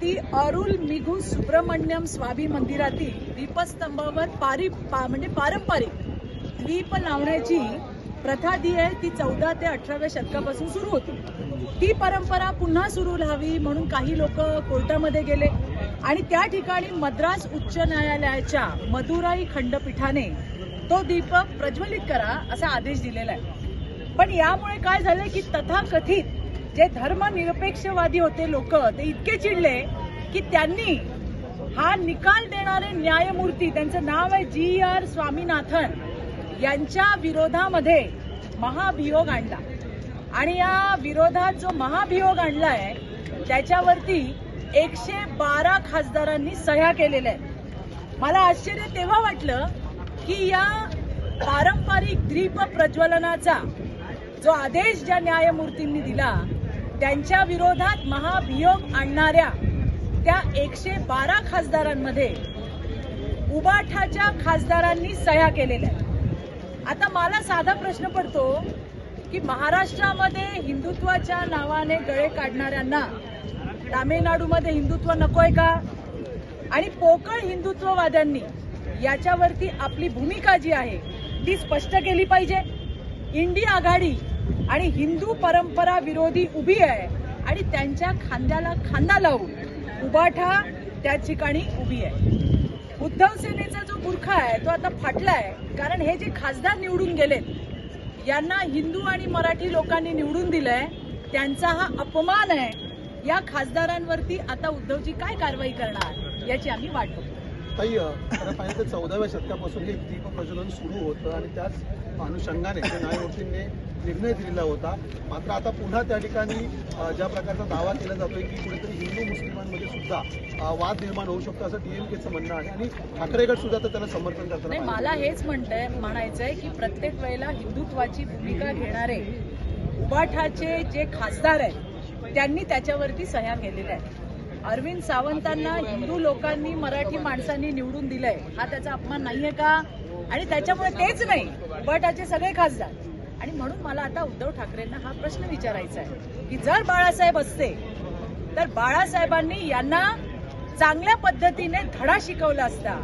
ती अरुल मिघू सुब्रमण्यम स्वामी मंदिरातील दीपस्तंभावर पारी पा, म्हणजे पारंपरिक दीप लावण्याची प्रथा जी आहे ती चौदा ते अठराव्या शतकापासून सुरू होती. ती परंपरा पुन्हा सुरू राहावी म्हणून काही लोक कोर्टामध्ये गेले. आणि त्या ठिकाणी मद्रास उच्च न्यायालयाच्या मदुराई खंडपीठाने तो दीपक प्रज्वलित करा असा आदेश दिलेला आहे. पण यामुळे काय झालं की तथाकथित जे धर्मनिरपेक्षवादी होते लोक ते इतके चिडले की त्यांनी हा निकाल देणारे न्यायमूर्ती त्यांचं नाव आहे जी आर स्वामीनाथन यांच्या विरोधामध्ये महाभियोग आणला. आणि या विरोधात जो महाभियोग आणलाय त्याच्यावरती एकशे बारा खासदारांनी सह्या केलेल्या आहेत. मला आश्चर्य तेव्हा वाटलं की या पारंपरिक द्वीप प्रज्वलनाचा जो आदेश ज्या न्यायमूर्तींनी दिला त्यांच्या विरोधात महाभियोग आणणाऱ्या त्या एकशे बारा खासदारांमध्ये उबाठाच्या खासदारांनी सह्या केलेल्या आता मला साधा प्रश्न पडतो की महाराष्ट्रामध्ये हिंदुत्वाच्या नावाने गळे काढणाऱ्यांना तामिळनाडूमध्ये हिंदुत्व नकोय का? आणि पोकळ हिंदुत्ववाद्यांनी याच्यावरती आपली भूमिका जी आहे ती स्पष्ट केली पाहिजे. इंडिया आघाडी आणि हिंदू परंपरा विरोधी उभी आहे आणि त्यांच्या खांद्याला खांदा लावून उबाठा त्या ठिकाणी उभी आहे. उद्धव सेनेचा जो बुरखा आहे तो आता फाटला आहे. कारण हे जे खासदार निवडून गेलेत यांना हिंदू आणि मराठी लोकांनी निवडून दिलंय. त्यांचा हा अपमान आहे. या खासदारांवरती आता उद्धवजी काय कारवाई करणार याची आम्ही वाट बघतो ताई खरं पाहिलं तर चौदाव्या शतकापासून हे दीप प्रज्वलन सुरू होतं आणि त्याच अनुषंगाने न्यायमूर्तींनी निर्णय दिलेला होता. मात्र आता पुन्हा त्या ठिकाणी ज्या प्रकारचा दावा केला जातोय की कुठेतरी हिंदू मुस्लिमांमध्ये सुद्धा वाद निर्माण होऊ शकतो असं डीएमकेचं म्हणणं आहे. आणि ठाकरे गट सुद्धा तर त्याला समर्थन पाहिलं. मला हेच म्हणतंय म्हणायचंय की प्रत्येक वेळेला हिंदुत्वाची भूमिका घेणारे उबाठाचे जे खासदार आहेत त्यांनी त्याच्यावरती सह्या केलेल्या आहेत. अरविंद सावंतांना हिंदू लोकांनी मराठी माणसांनी निवडून दिलंय. हा त्याचा अपमान नाहीये का? आणि त्याच्यामुळे तेच नाही बटाचे सगळे खासदार. आणि म्हणून मला आता उद्धव ठाकरेंना हा प्रश्न विचारायचा आहे की जर बाळासाहेब असते तर बाळासाहेबांनी यांना चांगल्या पद्धतीने धडा शिकवला असता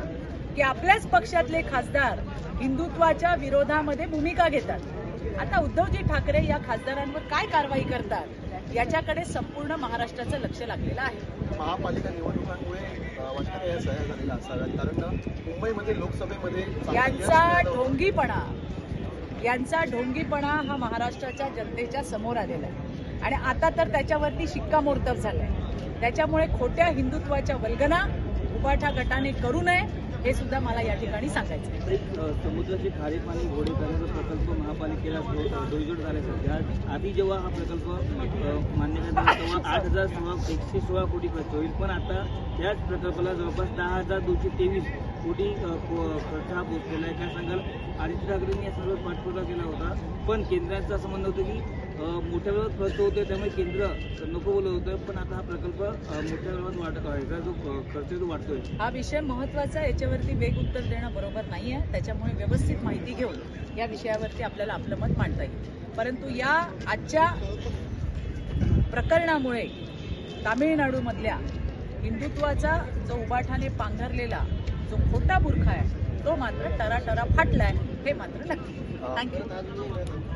की आपल्याच पक्षातले खासदार हिंदुत्वाच्या विरोधामध्ये भूमिका घेतात. आता उद्धवजी ठाकरे या खासदारांवर काय कारवाई करतात? याच्याकडे संपूर्ण महाराष्ट्राचं लक्ष लागलेलं आहे. महापालिका निवडणुकांमुळे कारण मुंबईमध्ये लोकसभेमध्ये चांगलं यश यांचा. ढोंगीपणा यांचा ढोंगीपणा हा महाराष्ट्राच्या जनतेच्या समोर आलेला आहे. आणि आता तर त्याच्यावरती शिक्कामोर्तब झालाय. त्याच्यामुळे खोट्या हिंदुत्वाच्या वल्गना उबाठा गटाने करू नये हे सुद्धा मला या ठिकाणी सांगायचं आहे. अ, समुद्राची खारी पाणी घोडे करण्याचा प्रकल्प महापालिकेला दो- दोईजोड झाला सध्या आधी जेव्हा हा प्रकल्प मान्य करण्यात तेव्हा आठ हजार सव्वा एकशे सोळा कोटी खर्च होईल. पण आता त्याच प्रकल्पाला जवळपास दहा हजार दोनशे तेवीस कोटी खर्च हा पोचलेला आहे. काय सांगाल? आदित्य ठाकरेंनी या सर्व पाठपुरावा केला होता. पण केंद्राचं असं म्हणणं होतं की मोठ्या प्रमाणात खर्च होतोय त्यामुळे केंद्र नको बोलत होतं पण आता हा प्रकल्प मोठ्या प्रमाणात वाढ जो खर्च आहे तो वाढतोय. हा विषय महत्त्वाचा आहे याच्यावरती वेग उत्तर देणं बरोबर नाही आहे त्याच्यामुळे व्यवस्थित माहिती घेऊन या विषयावरती आपल्याला आपलं मत मांडता येईल. परंतु या आजच्या प्रकरणामुळे तामिळनाडूमधल्या हिंदुत्वाचा जो उबाठाने पांघरलेला जो खोटा बुरखा आहे तो मात्र टराटरा फाटलाय हे मात्र नक्की. थँक्यू